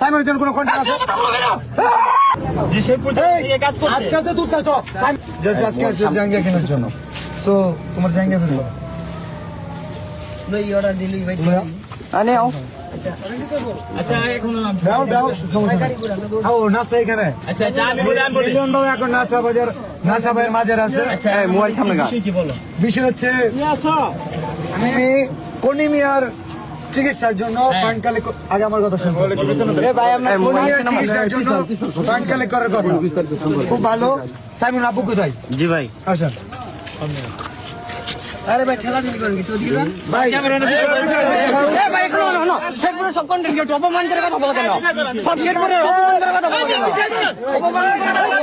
সাইমনের কোনো কন্ট্যাক্ট আছে? তো জাস্ট আজকে জাঙ্গিয়া কেনার জন্য। তোমার জাঙ্গিয়া বিষয় হচ্ছে আমি কনিমিয়ার চিকিৎসার জন্য ফান্ড কালেক্ট আগে আমার কথা শুনুন এ ভাই আমরা চিকিৎসার জন্য ফান্ড কালেক্ট করার কথা খুব ভালো সাইমন আপু কোথায় জি ভাই আসেন আরে ভাই ঠেলা দিলি করেন কি তো দিলি ভাই শেরপুরে সব কন্টেন্ট কেউ অপমান করে কথা বলা কেন সব শেরপুরে অপমান করে কথা বলা কেন অপমান করে কথা বলা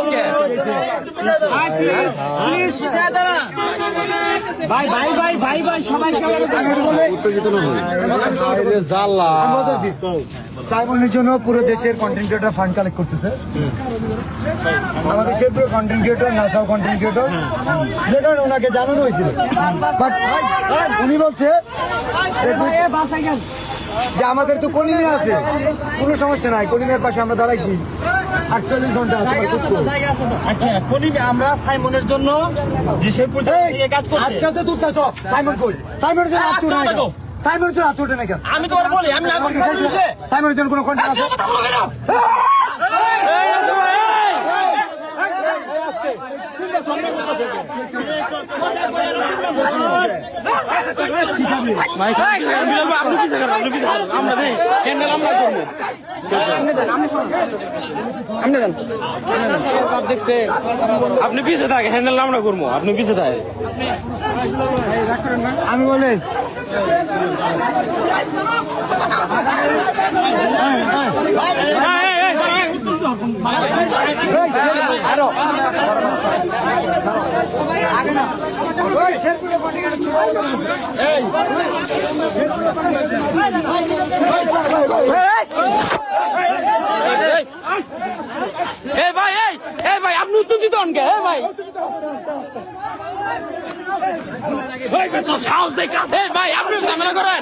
ভাই ভাই ভাই ভাই ভাই সবাই আমি জন্য পুরো দেশের কন্টেন্ট ক্রিয়েটর ফান্ড কালেক্ট করতেছে আমাদের শেরপুর কন্টেন্ট ক্রিয়েটর নাসাও কন্টেন্ট ক্রিয়েটর যে কারণে ওনাকে জানানো হয়েছিল বাট উনি বলছে যে- আমাদের তো কলিমে আছে। কোনো সমস্যা নাই কলিমের পাশে আমরা দাঁড়াইছি। আটচল্লিশ ঘণ্টা আচ্ছা আমরা সাইমনের জন্য যে কাজ করছে। আজকে তো সাইমন কই? সাইমনের জন্য সাইমনের জন্য আমি তোমার বলি আমি না করছি সাইমনের জন্য কোনো কন্ট্যাক্ট আছে আপনি দেন দেখছে আপনি পিছে থাকে হ্যান্ডেল আমরা করব আপনি পিছে থাকে আমি বলেন কন্ট্যাক্ট চলে এ ভাই এই ভাই আপনি উত্তর দিতে অনকে এ ভাই। সাহস দেখ ভাই আপনি ঝামেলা করেন।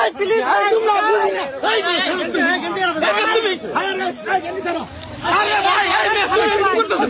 ভাই কিন্তু বেশি বিলাল ভাই আরে ভাই এই মেয়ে করতেছে